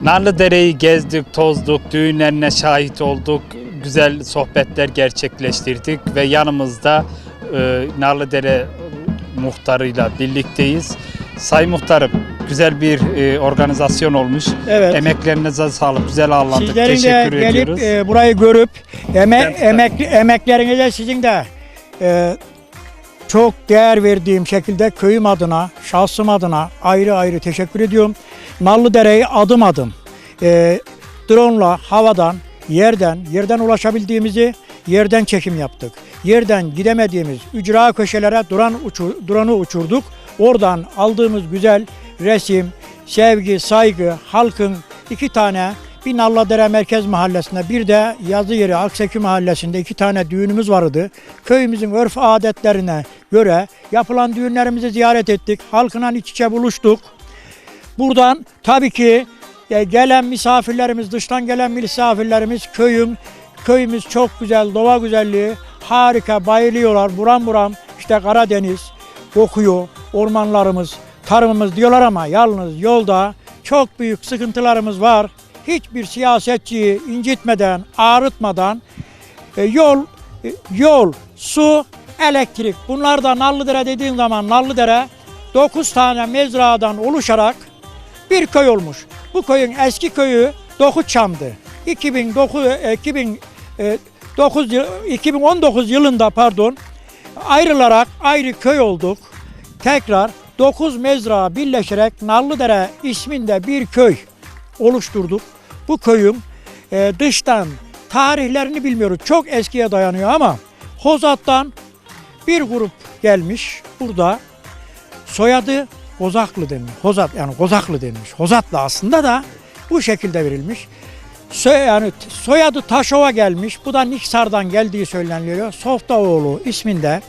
Narlıdere'yi gezdik, tozduk, düğünlerine şahit olduk, güzel sohbetler gerçekleştirdik ve yanımızda e, Narlıdere muhtarıyla birlikteyiz. Sayın muhtarım, güzel bir e, organizasyon olmuş. Evet. Emeklerinize sağlık, güzel ağırlandık. Sizlerin de Teşekkür gelip ediyoruz. e, burayı görüp eme, emek, emeklerinize sizin de e, çok değer verdiğim şekilde köyüm adına, şahsım adına ayrı ayrı teşekkür ediyorum. Nallıdere'yi adım adım e, drone'la havadan, yerden, yerden ulaşabildiğimizi yerden çekim yaptık. Yerden gidemediğimiz ücra köşelere duran uçur, drone'u uçurduk. Oradan aldığımız güzel resim, sevgi, saygı, halkın iki tane bir Nalladere Merkez Mahallesi'nde bir de yazı yeri Akseki Mahallesi'nde iki tane düğünümüz vardı. Köyümüzün örf adetlerine göre yapılan düğünlerimizi ziyaret ettik. Halkla iç içe buluştuk. Buradan tabii ki e, gelen misafirlerimiz, dıştan gelen misafirlerimiz köyüm, köyümüz çok güzel, doğa güzelliği harika, bayılıyorlar. Buram buram işte Karadeniz kokuyor, ormanlarımız, tarımımız diyorlar ama yalnız yolda çok büyük sıkıntılarımız var. Hiçbir siyasetçiyi incitmeden, ağrıtmadan e, yol, e, yol, su, elektrik. Bunlar da Nallıdere dediğin zaman Nallıdere 9 tane mezradan oluşarak bir köy olmuş. Bu köyün eski köyü Dokuçam'dı. 2009 e, 2009 yıl- 2019 yılında pardon ayrılarak ayrı köy olduk. Tekrar 9 mezra birleşerek Nallıdere isminde bir köy oluşturduk. Bu köyün e, dıştan tarihlerini bilmiyoruz. Çok eskiye dayanıyor ama Hozat'tan bir grup gelmiş burada. Soyadı Kozaklı denmiş. Hozat yani Kozaklı denmiş. Hozatlı aslında da bu şekilde verilmiş. Soy, yani soyadı Taşova gelmiş. Bu da Niksar'dan geldiği söyleniliyor. Softaoğlu isminde.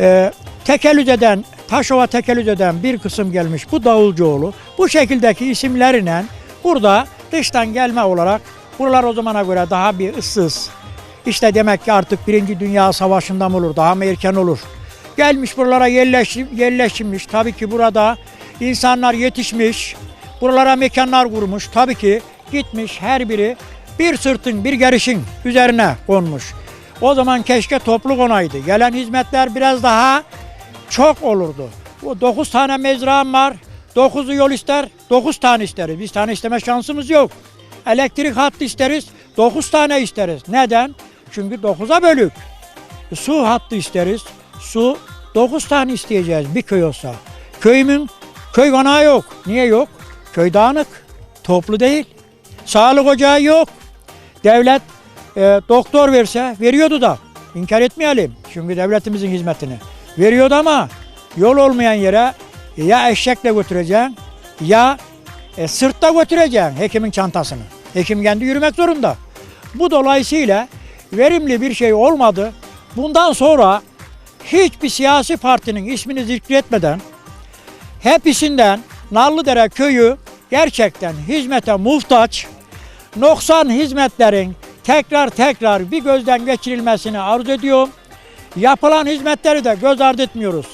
Ee, Tekelüze'den, Taşova Tekelüze'den bir kısım gelmiş. Bu Davulcuoğlu. Bu şekildeki isimlerle burada dıştan gelme olarak buralar o zamana göre daha bir ıssız. İşte demek ki artık Birinci Dünya Savaşı'ndan olur, daha mı erken olur. Gelmiş buralara yerleş, yerleşmiş. Tabii ki burada insanlar yetişmiş. Buralara mekanlar kurmuş. Tabii ki gitmiş her biri bir sırtın bir gerişin üzerine konmuş. O zaman keşke toplu konaydı. Gelen hizmetler biraz daha çok olurdu. O 9 tane mezrağım var. 9'u yol ister, 9 tane isteriz. Biz tane isteme şansımız yok. Elektrik hattı isteriz, 9 tane isteriz. Neden? Çünkü 9'a bölük. Su hattı isteriz. Su 9 tane isteyeceğiz bir köy olsa. Köyümün köy konağı yok. Niye yok? Köy dağınık. Toplu değil. Sağlık ocağı yok. Devlet e, doktor verse veriyordu da. İnkar etmeyelim. Çünkü devletimizin hizmetini. Veriyordu ama yol olmayan yere ya eşekle götüreceksin ya e, sırtta götüreceksin hekimin çantasını. Hekim kendi yürümek zorunda. Bu dolayısıyla verimli bir şey olmadı. Bundan sonra hiçbir siyasi partinin ismini zikretmeden hepsinden Nallıdere köyü gerçekten hizmete muhtaç. Noksan hizmetlerin tekrar tekrar bir gözden geçirilmesini arzu ediyorum. Yapılan hizmetleri de göz ardı etmiyoruz.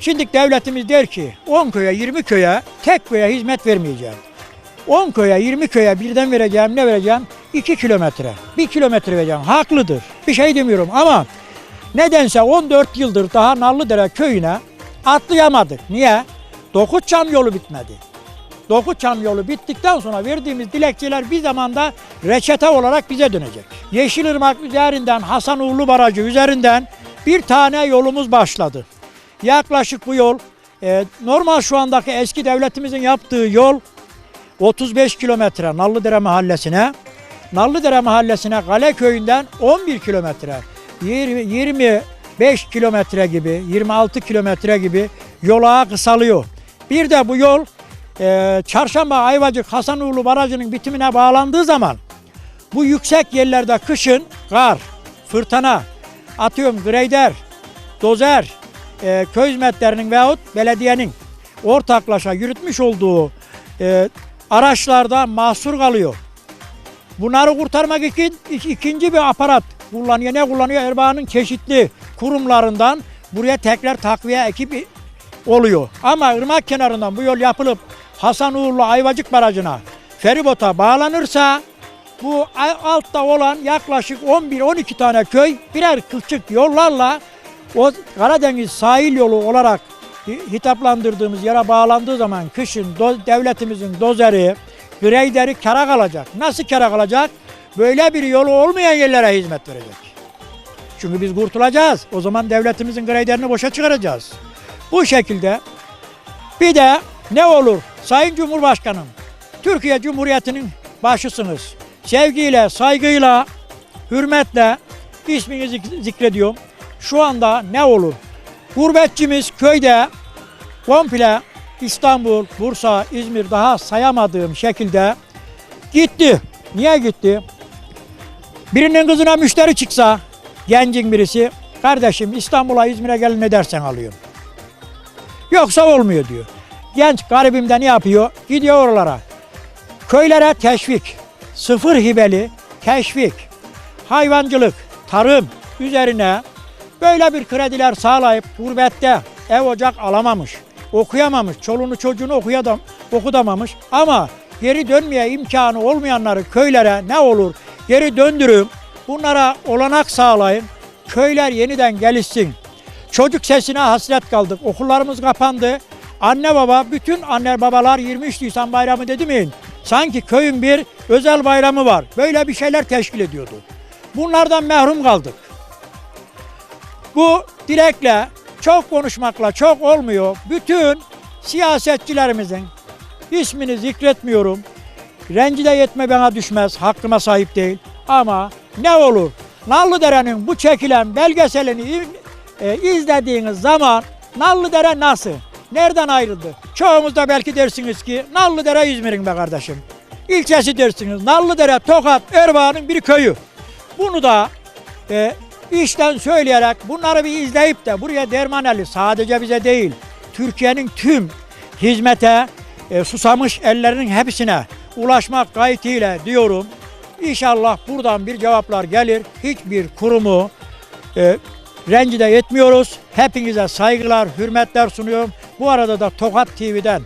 Şimdi devletimiz der ki 10 köye 20 köye tek köye hizmet vermeyeceğim. 10 köye 20 köye birden vereceğim ne vereceğim? 2 kilometre. 1 kilometre vereceğim. Haklıdır. Bir şey demiyorum ama nedense 14 yıldır daha Nallıdere köyüne atlayamadık. Niye? Dokuçam yolu bitmedi. Dokuçam yolu bittikten sonra verdiğimiz dilekçeler bir zamanda reçete olarak bize dönecek. Yeşilırmak üzerinden Hasan Uğurlu Barajı üzerinden bir tane yolumuz başladı. Yaklaşık bu yol e, normal şu andaki eski devletimizin yaptığı yol 35 kilometre Nallıdere mahallesine. Nallıdere mahallesine Kale köyünden 11 kilometre. 20 25 kilometre gibi, 26 kilometre gibi yola kısalıyor. Bir de bu yol e, Çarşamba Ayvacık Hasanoğlu Barajı'nın bitimine bağlandığı zaman bu yüksek yerlerde kışın kar, fırtına, atıyorum greyder, dozer, e, köy hizmetlerinin veyahut belediyenin ortaklaşa yürütmüş olduğu e, araçlarda mahsur kalıyor. Bunları kurtarmak için ik- ikinci bir aparat kullanıyor. Ne kullanıyor? Erbaa'nın çeşitli kurumlarından buraya tekrar takviye ekibi oluyor. Ama ırmak kenarından bu yol yapılıp Hasan Uğurlu Ayvacık Barajı'na feribota bağlanırsa bu altta olan yaklaşık 11-12 tane köy birer kılçık yollarla o Karadeniz sahil yolu olarak hi- hitaplandırdığımız yere bağlandığı zaman kışın do- devletimizin dozeri, greyderi kara kalacak. Nasıl kara kalacak? Böyle bir yolu olmayan yerlere hizmet verecek. Çünkü biz kurtulacağız. O zaman devletimizin greyderini boşa çıkaracağız. Bu şekilde bir de ne olur Sayın Cumhurbaşkanım, Türkiye Cumhuriyeti'nin başısınız. Sevgiyle, saygıyla, hürmetle isminizi zik- zikrediyorum. Şu anda ne olur? Gurbetçimiz köyde komple İstanbul, Bursa, İzmir daha sayamadığım şekilde gitti. Niye gitti? Birinin kızına müşteri çıksa gencin birisi kardeşim İstanbul'a İzmir'e gelin ne dersen alıyorum. Yoksa olmuyor diyor. Genç garibim de ne yapıyor? Gidiyor oralara. Köylere teşvik, sıfır hibeli teşvik, hayvancılık, tarım üzerine böyle bir krediler sağlayıp gurbette ev ocak alamamış, okuyamamış, çoluğunu çocuğunu okuyadam, okutamamış ama geri dönmeye imkanı olmayanları köylere ne olur geri döndürün, bunlara olanak sağlayın, köyler yeniden gelişsin. Çocuk sesine hasret kaldık. Okullarımız kapandı. Anne baba, bütün anne babalar 23 Nisan bayramı dedi mi? Sanki köyün bir özel bayramı var. Böyle bir şeyler teşkil ediyordu. Bunlardan mahrum kaldık. Bu dilekle, çok konuşmakla çok olmuyor. Bütün siyasetçilerimizin ismini zikretmiyorum. Rencide yetme bana düşmez, hakkıma sahip değil. Ama ne olur Nallıdere'nin bu çekilen belgeselini e, izlediğiniz zaman Nallıdere nasıl? Nereden ayrıldı? Çoğumuz da belki dersiniz ki Nallıdere İzmir'in be kardeşim. İlçesi dersiniz. Nallıdere, Tokat, Erbaa'nın bir köyü. Bunu da e, işten söyleyerek bunları bir izleyip de buraya Dermaneli sadece bize değil Türkiye'nin tüm hizmete e, susamış ellerinin hepsine ulaşmak gayetiyle diyorum. İnşallah buradan bir cevaplar gelir. Hiçbir kurumu e, rencide etmiyoruz. Hepinize saygılar, hürmetler sunuyorum. Bu arada da Tokat TV'den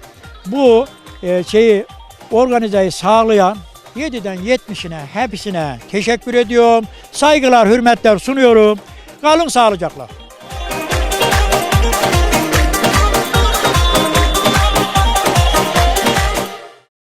bu e, şeyi organizeyi sağlayan 7'den 70'ine hepsine teşekkür ediyorum. Saygılar, hürmetler sunuyorum. Kalın sağlıcakla.